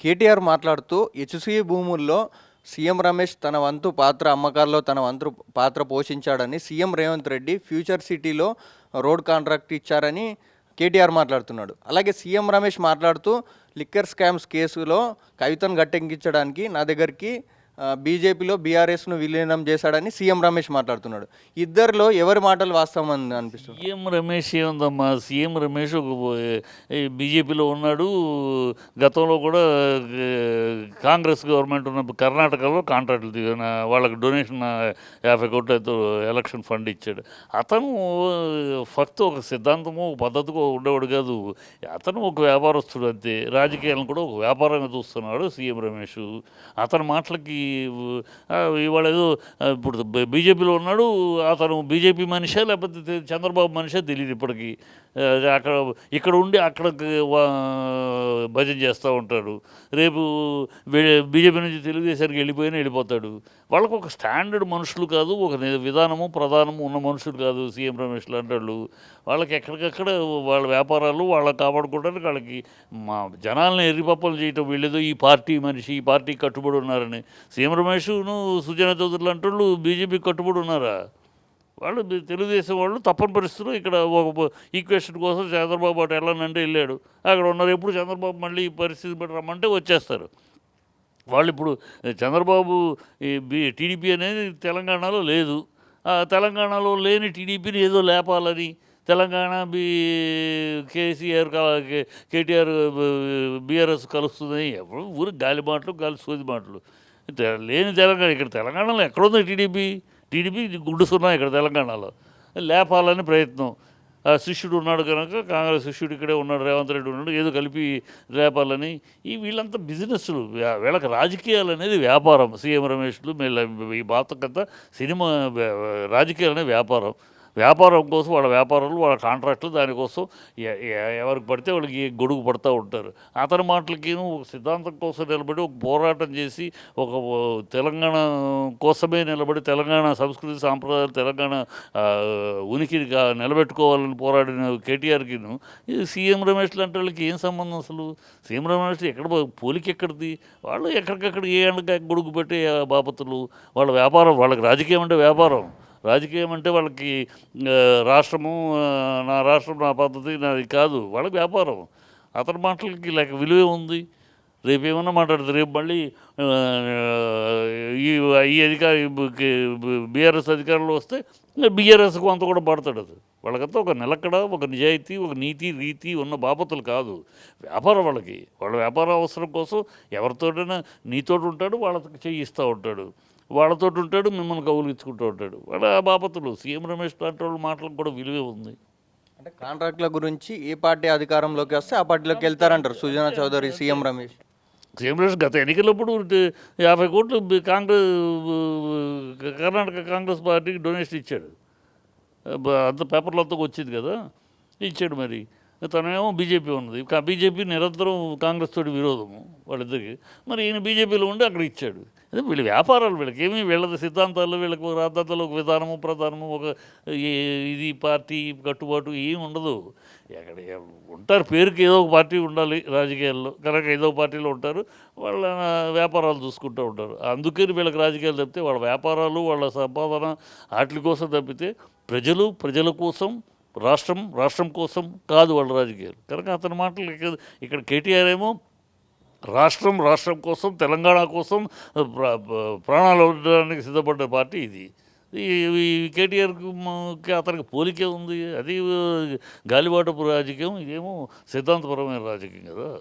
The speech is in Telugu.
కేటీఆర్ మాట్లాడుతూ హెచ్సి భూముల్లో సీఎం రమేష్ తన వంతు పాత్ర అమ్మకాల్లో తన వంతు పాత్ర పోషించాడని సీఎం రేవంత్ రెడ్డి ఫ్యూచర్ సిటీలో రోడ్ కాంట్రాక్ట్ ఇచ్చారని కేటీఆర్ మాట్లాడుతున్నాడు. అలాగే సీఎం రమేష్ మాట్లాడుతూ లిక్కర్ స్కామ్స్ కేసులో కవితను గట్టెక్కించడానికి నా దగ్గరికి బీజేపీలో బీఆర్ఎస్ను విలీనం చేశాడని సీఎం రమేష్ మాట్లాడుతున్నాడు. ఇద్దరిలో ఎవరి మాటలు వాస్తవం అని అనిపిస్తుంది? సీఎం రమేష్ ఏముందమ్మా? సీఎం రమేష్ ఒక బీజేపీలో ఉన్నాడు. గతంలో కూడా కాంగ్రెస్ గవర్నమెంట్ ఉన్నప్పుడు కర్ణాటకలో కాంట్రాక్టులు వాళ్ళకి డొనేషన్ యాభై కోట్లతో ఎలక్షన్ ఫండ్ ఇచ్చాడు. అతను ఫక్త్ ఒక సిద్ధాంతము ఒక పద్ధతికో ఉండేవాడు కాదు. అతను ఒక వ్యాపారస్తుడు అంతే. రాజకీయాలను కూడా ఒక వ్యాపారంగా చూస్తున్నాడు సీఎం రమేష్. అతని మాటలకి ఇవాళ ఏదో ఇప్పుడు బీజేపీలో ఉన్నాడు అతను బీజేపీ మనిషా లేకపోతే చంద్రబాబు మనిషే తెలియదు ఇప్పటికీ. అక్కడ ఇక్కడ ఉండి అక్కడికి వా- భజన చేస్తూ ఉంటాడు. రేపు బీజేపీ నుంచి తెలుగుదేశానికి వెళ్ళిపోయినా వెళ్ళిపోతాడు. వాళ్ళకు ఒక స్టాండర్డ్ మనుషులు కాదు ఒక విధానము ప్రధానము ఉన్న మనుషులు కాదు సీఎం రమేష్ లాంటి వాళ్ళు. వాళ్ళకి ఎక్కడికక్కడ వాళ్ళ వ్యాపారాలు వాళ్ళ కాపాడుకోవడానికి వాళ్ళకి మా జనాలను ఎర్రిపప్పలు చేయటం వీళ్ళేదో ఈ పార్టీ మనిషి ఈ పార్టీ కట్టుబడి ఉన్నారని సీఎం రమేష్ను సుజనా చౌదరి అంటూ బీజేపీ కట్టుబడి ఉన్నారా? వాళ్ళు తెలుగుదేశం వాళ్ళు తప్పని పరిస్థితుల్లో ఇక్కడ ఒక ఈక్వేషన్ కోసం చంద్రబాబు అటు వెళ్ళానంటే వెళ్ళాడు. అక్కడ ఉన్నారు ఎప్పుడు చంద్రబాబు మళ్ళీ ఈ పరిస్థితి బట్టి రమ్మంటే వచ్చేస్తారు. వాళ్ళు ఇప్పుడు చంద్రబాబు ఈ టీడీపీ అనేది తెలంగాణలో లేదు. ఆ తెలంగాణలో లేని టీడీపీని ఏదో లేపాలని Telangana B KCR K- KTR BRS కలుస్తుందని ఎప్పుడు ఊరు గాలి మాటలు గాలి సోది మాటలు లేని తెలంగాణ ఇక్కడ తెలంగాణలో ఎక్కడుంది టీడీపీ? టీడీపీ గుడ్డు సున్నా ఇక్కడ తెలంగాణలో? లేపాలని ప్రయత్నం. శిష్యుడు ఉన్నాడు కనుక కాంగ్రెస్ శిష్యుడు ఇక్కడే ఉన్నాడు రేవంత్ రెడ్డి ఉన్నాడు ఏదో కలిపి రేపాలని. ఈ వీళ్ళంతా బిజినెస్లు వీళ్ళకి రాజకీయాలు అనేది వ్యాపారం. సీఎం రమేష్లు మీ ఈ బాతకంతా సినిమా రాజకీయాలనే రాజకీయాలు వ్యాపారం. వ్యాపారం కోసం వాళ్ళ వ్యాపారాలు వాళ్ళ కాంట్రాక్టులు దానికోసం ఎ- ఎవరికి పడితే వాళ్ళకి గొడుగు పడుతూ ఉంటారు. అతని మాటలకి ఒక సిద్ధాంతం కోసం నిలబడి ఒక పోరాటం చేసి ఒక తెలంగాణ కోసమే నిలబడి తెలంగాణ సంస్కృతి సాంప్రదాయాలు తెలంగాణ ఉనికిని నిలబెట్టుకోవాలని పోరాడిన కేటీఆర్కి ఇది సీఎం రమేష్ లాంటి వాళ్ళకి ఏం సంబంధం అసలు? సీఎం రమేష్ ఎక్కడ పోలికి ఎక్కడిది? వాళ్ళు ఎక్కడికక్కడ ఏ ఎండక గొడుగు పెట్టే బాపత్తులు బాపతులు? వాళ్ళ వ్యాపారం వాళ్ళకి రాజకీయం అంటే వ్యాపారం. రాజకీయం అంటే వాళ్ళకి రాష్ట్రము నా రాష్ట్రం నా పద్ధతి నాది కాదు. వాళ్ళకి వ్యాపారం. అతని మాటలకి లేక విలువే ఉంది. రేపు ఏమన్నా మాట్లాడితే రేపు మళ్ళీ ఈ ఈ అధికారి బీఆర్ఎస్ అధికారులు వస్తే బీఆర్ఎస్కు అంత కూడా పడతాడు అది. వాళ్ళకంతా ఒక నిలకడ ఒక నిజాయితీ ఒక నీతి రీతి ఉన్న బాపతులు కాదు. వ్యాపారం వాళ్ళకి. వాళ్ళ వ్యాపార అవసరం కోసం ఎవరితోటైనా నీతోటి ఉంటాడు వాళ్ళకి చేయిస్తూ ఉంటాడు. వాళ్ళతో ఉంటాడు మిమ్మల్ని కౌలించుకుంటూ ఉంటాడు. వాళ్ళ ఆ బాపతులు. సీఎం రమేష్ లాంటి వాళ్ళ మాటలకు కూడా విలువే ఉంది. అంటే కాంట్రాక్ట్ల గురించి ఏ పార్టీ అధికారంలోకి వస్తే ఆ పార్టీలోకి వెళ్తారంటారు సుజనా చౌదరి సీఎం రమేష్? సీఎం రమేష్ గత ఎన్నికలప్పుడు యాభై కోట్లు కాంగ్రెస్ కర్ణాటక కాంగ్రెస్ పార్టీకి డొనేషన్ ఇచ్చాడు. అంత పేపర్లో అంతా వచ్చింది కదా. ఇచ్చాడు మరి. తనేమో బీజేపీ ఉన్నది. బీజేపీ నిరంతరం కాంగ్రెస్ తోటి విరోధము వాళ్ళిద్దరికి. మరి ఈయన బీజేపీలో ఉండి అక్కడ ఇచ్చాడు. అదే వీళ్ళ వ్యాపారాలు వీళ్ళకి ఏమీ వీళ్ళ సిద్ధాంతాలు వీళ్ళకి ఒక రాద్ధాంతాలు ఒక విధానము ప్రధానము ఒక ఈ- ఇది పార్టీ కట్టుబాటు ఏమి ఉండదు. ఎక్కడ ఉంటారు పేరుకి ఏదో ఒక పార్టీ ఉండాలి రాజకీయాల్లో. కనుక ఏదో పార్టీలో ఉంటారు వాళ్ళ వ్యాపారాలు చూసుకుంటూ ఉంటారు. అందుకని వీళ్ళకి రాజకీయాలు తప్పితే వాళ్ళ వ్యాపారాలు వాళ్ళ సంపాదన వాటి కోసం తప్పితే ప్రజలు ప్రజల కోసం రాష్ట్రం రాష్ట్రం కోసం కాదు వాళ్ళ రాజకీయాలు. కనుక అతని మాటలు ఇక్కడ- ఇక్కడ కేటీఆర్ ఏమో రాష్ట్రం రాష్ట్రం కోసం తెలంగాణ కోసం ప్రాణాలు వదలడానికి సిద్ధపడ్డ పార్టీ ఇది. ఈ కేటీఆర్కి అతనికి పోలికే ఉంది. అది గాలిబాటపు రాజకీయం ఇదేమో సిద్ధాంతపరమైన రాజకీయం కదా.